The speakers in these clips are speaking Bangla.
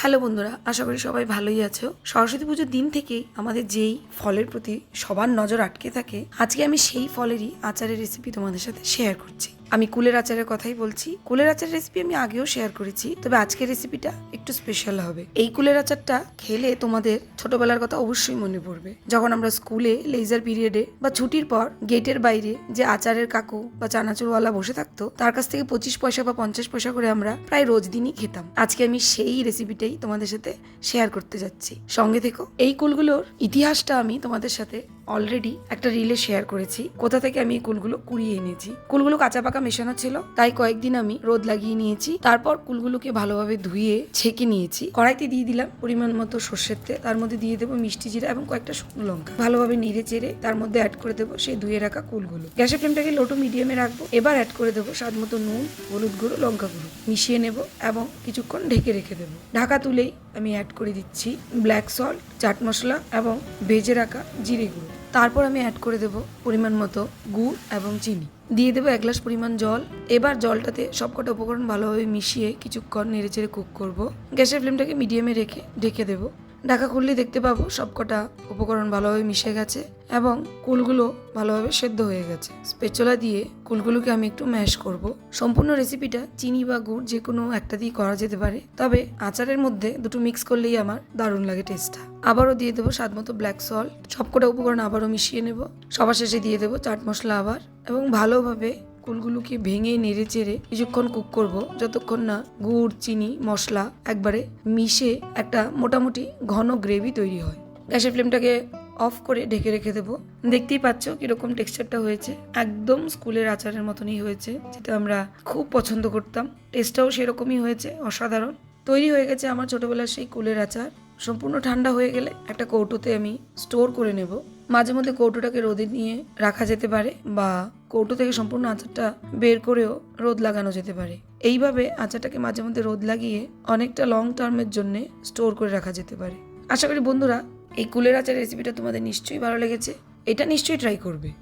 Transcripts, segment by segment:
হ্যালো বন্ধুরা, আশা করি সবাই ভালোই আছো। সরস্বতী পুজোর দিন থেকেই আমাদের যেই ফলের প্রতি সবার নজর আটকে থাকে, আজকে আমি সেই ফলেরই আচারের রেসিপি তোমাদের সাথে শেয়ার করছি। আমি কুলের আচারের কথাই বলছি। কুলের আচারের রেসিপি আমি আগেও শেয়ার করেছি, তবে আজকের রেসিপিটা একটু স্পেশাল হবে। এই কুলের আচারটা খেলে তোমাদের ছোটবেলার কথা অবশ্যই মনে পড়বে। যখন আমরা স্কুলে লেজার পিরিয়ডে বা ছুটির পর গেটের বাইরে যে আচারের কাকু বা চানাচুরওয়ালা বসে থাকতো, তার কাছ থেকে পঁচিশ পয়সা বা পঞ্চাশ পয়সা করে আমরা প্রায় রোজ দিনই খেতাম। আজকে আমি সেই রেসিপিটাই তোমাদের সাথে শেয়ার করতে যাচ্ছি। সঙ্গে থেকো, এই কুলগুলোর ইতিহাসটা আমি তোমাদের সাথে অলরেডি একটা রিলে শেয়ার করেছি। কোথা থেকে আমি এই কুলগুলো কুড়িয়ে এনেছি। কুলগুলো কাঁচা পাকা মেশানো ছিল, তাই কয়েকদিন আমি রোদ লাগিয়ে নিয়েছি। তারপর কুলগুলোকে ভালোভাবে ধুয়ে ছেঁকে নিয়েছি। কড়াইতে দিয়ে দিলাম পরিমাণ মতো সর্ষের তেল, তার মধ্যে দিয়ে দেবো মিষ্টি জিরা এবং কয়েকটা শুকনো লঙ্কা। ভালোভাবে নেড়ে চেড়ে তার মধ্যে অ্যাড করে দেবো সেই ধুয়ে রাখা কুলগুলো। গ্যাসের ফ্লেমটাকে লো টু মিডিয়ামে রাখব। এবার অ্যাড করে দেবো স্বাদ মতো নুন, হলুদ গুঁড়ো, লঙ্কা গুঁড়ো। মিশিয়ে নেব এবং কিছুক্ষণ ঢেকে রেখে দেবো। ঢাকা তুলেই আমি অ্যাড করে দিচ্ছি ব্ল্যাক সল্ট চাট মশলা এবং ভেজে রাখা জিরে গুঁড়ো। তারপর আমি অ্যাড করে দেব পরিমাণ মতো গুড় এবং চিনি। দিয়ে দেবো এক গ্লাস পরিমাণ জল। এবার জলটাতে সবকটা উপকরণ ভালোভাবে মিশিয়ে কিছুক্ষণ নেড়ে চেড়ে কুক করব। গ্যাসের ফ্লেমটাকে মিডিয়ামে রেখে, ঢেকে দেবো। ঢাকা খুললে দেখতে পাবো সবকটা উপকরণ ভালোভাবে মিশে গেছে এবং কুলগুলো ভালোভাবে সেদ্ধ হয়ে গেছে। স্পেচলা দিয়ে কুলগুলোকে আমি একটু ম্যাশ করব। সম্পূর্ণ রেসিপিটা চিনি বা গুড় যে কোনো একটা দিয়ে করা যেতে পারে, তবে আচারের মধ্যে দুটো মিক্স করলেই আমার দারুণ লাগে টেস্টটা। আবারও দিয়ে দেবো স্বাদ মতো ব্ল্যাক সল্ট। সবকটা উপকরণ আবারও মিশিয়ে নেব। সবার শেষে দিয়ে দেবো চাট মশলা আবার এবং ভালোভাবে কুলগুলোকে ভেঙে নেড়ে চেড়ে কিছুক্ষণ কুক করব, যতক্ষণ না গুড়, চিনি, মশলা একবারে মিশে একটা মোটামুটি ঘন গ্রেভি তৈরি হয়। গ্যাসের ফ্লেমটাকে অফ করে ঢেকে রেখে দেবো। দেখতেই পাচ্ছ কীরকম টেক্সচারটা হয়েছে। একদম স্কুলের আচারের মতনই হয়েছে, যেটা আমরা খুব পছন্দ করতাম। টেস্টটাও সেরকমই হয়েছে, অসাধারণ। তৈরি হয়ে গেছে আমার ছোটবেলার সেই কুলের আচার। সম্পূর্ণ ঠান্ডা হয়ে গেলে একটা কৌটোতে আমি স্টোর করে নেব। মাঝে মধ্যে কৌটোটাকে রোদে নিয়ে রাখা যেতে পারে বা কৌটো থেকে সম্পূর্ণ আচারটা বের করেও রোদ লাগানো যেতে পারে। এইভাবে আচারটাকে মাঝে মধ্যে রোদ লাগিয়ে অনেকটা লং টার্মের জন্য স্টোর করে রাখা যেতে পারে। আশা করি বন্ধুরা, এই কুলের আচার রেসিপিটা তোমাদের নিশ্চয়ই ভালো লেগেছে। এটা নিশ্চয়ই ট্রাই করবে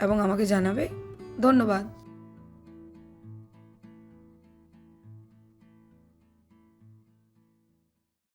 এবং আমাকে জানাবে। ধন্যবাদ।